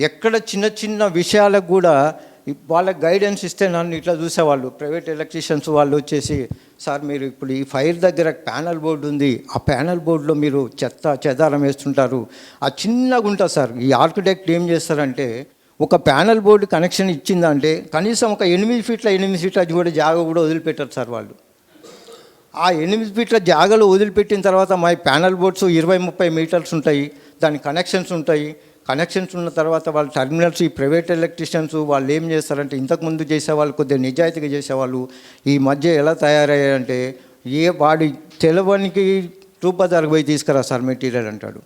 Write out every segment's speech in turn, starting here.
ఎక్కడ చిన్న చిన్న విషయాలకు కూడా వాళ్ళకి గైడెన్స్ ఇస్తే నన్ను ఇట్లా చూసేవాళ్ళు. ప్రైవేట్ ఎలక్ట్రీషియన్స్ వాళ్ళు వచ్చేసి సార్ మీరు ఇప్పుడు ఈ ఫైర్ దగ్గర ప్యానల్ బోర్డు ఉంది. ఆ ప్యానల్ బోర్డులో మీరు చెత్త చెదారం వేస్తుంటారు. ఆ చిన్నగా ఉంటుంది సార్ ఈ ఆర్కిటెక్ట్ ఏం చేస్తారంటే ఒక ప్యానల్ బోర్డు కనెక్షన్ ఇచ్చిందంటే కనీసం ఒక ఎనిమిది ఫీట్ల ఎనిమిది ఫీట్ల కూడా జాగా కూడా వదిలిపెట్టారు సార్ వాళ్ళు. ఆ ఎనిమిది ఫీట్ల జాగాలు వదిలిపెట్టిన తర్వాత మా ప్యానల్ బోర్డ్స్ ఇరవై ముప్పై మీటర్స్ ఉంటాయి. దాని కనెక్షన్స్ ఉంటాయి. కనెక్షన్స్ ఉన్న తర్వాత వాళ్ళ టర్మినల్స్ ఈ ప్రైవేట్ ఎలక్ట్రీషియన్స్ వాళ్ళు ఏం చేస్తారంటే ఇంతకుముందు చేసేవాళ్ళు కొద్దిగా నిజాయితీగా చేసేవాళ్ళు ఈ మధ్య ఎలా తయారయ్యారంటే ఏ వాడి తెలవనికి రూపధారకు పోయి తీసుకురా సార్ మెటీరియల్ అంటాడు.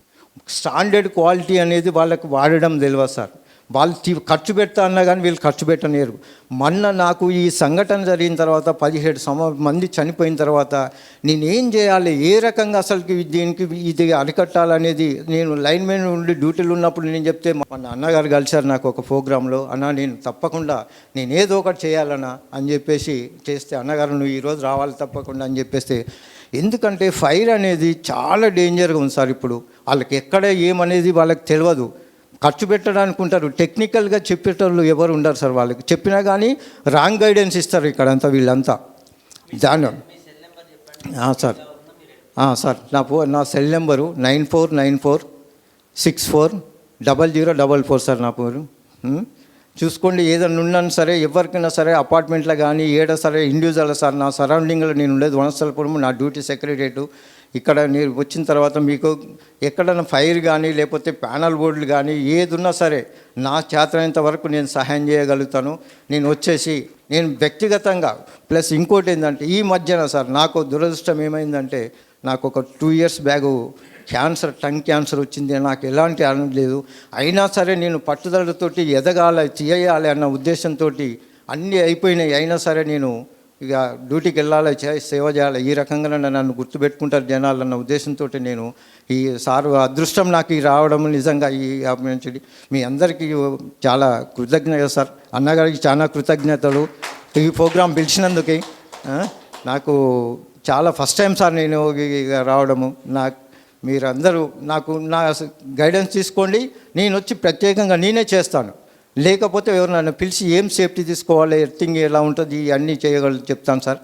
స్టాండర్డ్ క్వాలిటీ అనేది వాళ్ళకు వాడడం తెలియదు సార్. వాళ్ళు ఖర్చు పెడతా అన్నా కానీ వీళ్ళు ఖర్చు పెట్టలేరు. మొన్న నాకు ఈ సంఘటన జరిగిన తర్వాత పదిహేడు సమ మంది చనిపోయిన తర్వాత నేనేం చేయాలి? ఏ రకంగా అసలుకి దీనికి ఇది అరికట్టాలనేది నేను లైన్ మీద ఉండి డ్యూటీలు ఉన్నప్పుడు నేను చెప్తే మా నాన్నగారు కలిశారు నాకు ఒక ప్రోగ్రాంలో. అన్న నేను తప్పకుండా నేను ఏదో ఒకటి చేయాలన్నా అని చెప్పేసి చేస్తే అన్నగారు నువ్వు ఈరోజు రావాలి తప్పకుండా అని చెప్పేస్తే ఎందుకంటే ఫైర్ అనేది చాలా డేంజర్గా ఉంది సార్ ఇప్పుడు. వాళ్ళకి ఎక్కడ ఏమనేది వాళ్ళకి తెలియదు. ఖర్చు పెట్టడానికి ఉంటారు. టెక్నికల్గా చెప్పేటోళ్ళు ఎవరు ఉండరు సార్ వాళ్ళకి. చెప్పినా కానీ రాంగ్ గైడెన్స్ ఇస్తారు ఇక్కడంతా వీళ్ళంతా. దాని సార్. సార్. నా ఫో నా cell number nine four nine four six four double zero double four sir నా పేరు. చూసుకోండి ఏదైనా ఉన్నాను సరే ఎవరికైనా సరే అపార్ట్మెంట్లో కానీ ఏడ సరే ఇండివిజువల్ సార్ నా సరౌండింగ్లో నేను ఉండేది వనస్థలపురం నా డ్యూటీ సెక్రటరేటు ఇక్కడ నేను వచ్చిన తర్వాత మీకు ఎక్కడైనా ఫైర్ కానీ లేకపోతే ప్యానల్ బోర్డులు కానీ ఏది ఉన్నా సరే నా చేతనంత వరకు నేను సహాయం చేయగలుగుతాను. నేను వచ్చేసి నేను వ్యక్తిగతంగా ప్లస్ ఇంకోటి ఏంటంటే ఈ మధ్యన సార్ నాకు దురదృష్టం ఏమైందంటే నాకు ఒక two years back cancer tongue cancer వచ్చింది నాకు ఎలాంటి ఆనందం లేదు. అయినా సరే నేను పట్టుదలతోటి ఎదగాలి చేయాలి అన్న ఉద్దేశంతో అన్నీ అయిపోయినాయి. అయినా సరే నేను ఇక డ్యూటీకి వెళ్ళాలి? సేవ చేయాలి? ఈ రకంగా నన్ను గుర్తుపెట్టుకుంటారు జనాలు అన్న ఉద్దేశంతో నేను ఈ సారు అదృష్టం నాకు ఈ రావడం నిజంగా ఈ ఆపర్చునిటీ మీ అందరికీ చాలా కృతజ్ఞత సార్. అన్నగారికి చాలా కృతజ్ఞతలు. ఈ ప్రోగ్రాం పిలిచినందుకు నాకు చాలా ఫస్ట్ టైం సార్ నేను ఇక రావడము. నాకు మీరందరూ నాకు నా గైడెన్స్ తీసుకోండి. నేను వచ్చి ప్రత్యేకంగా నేనే చేస్తాను. లేకపోతే ఎవరు నన్ను పిలిచి ఏం సేఫ్టీ తీసుకోవాలి ఎర్తింగ్ ఎలా ఉంటుంది అన్నీ చేయగలరు చెప్తాను సార్.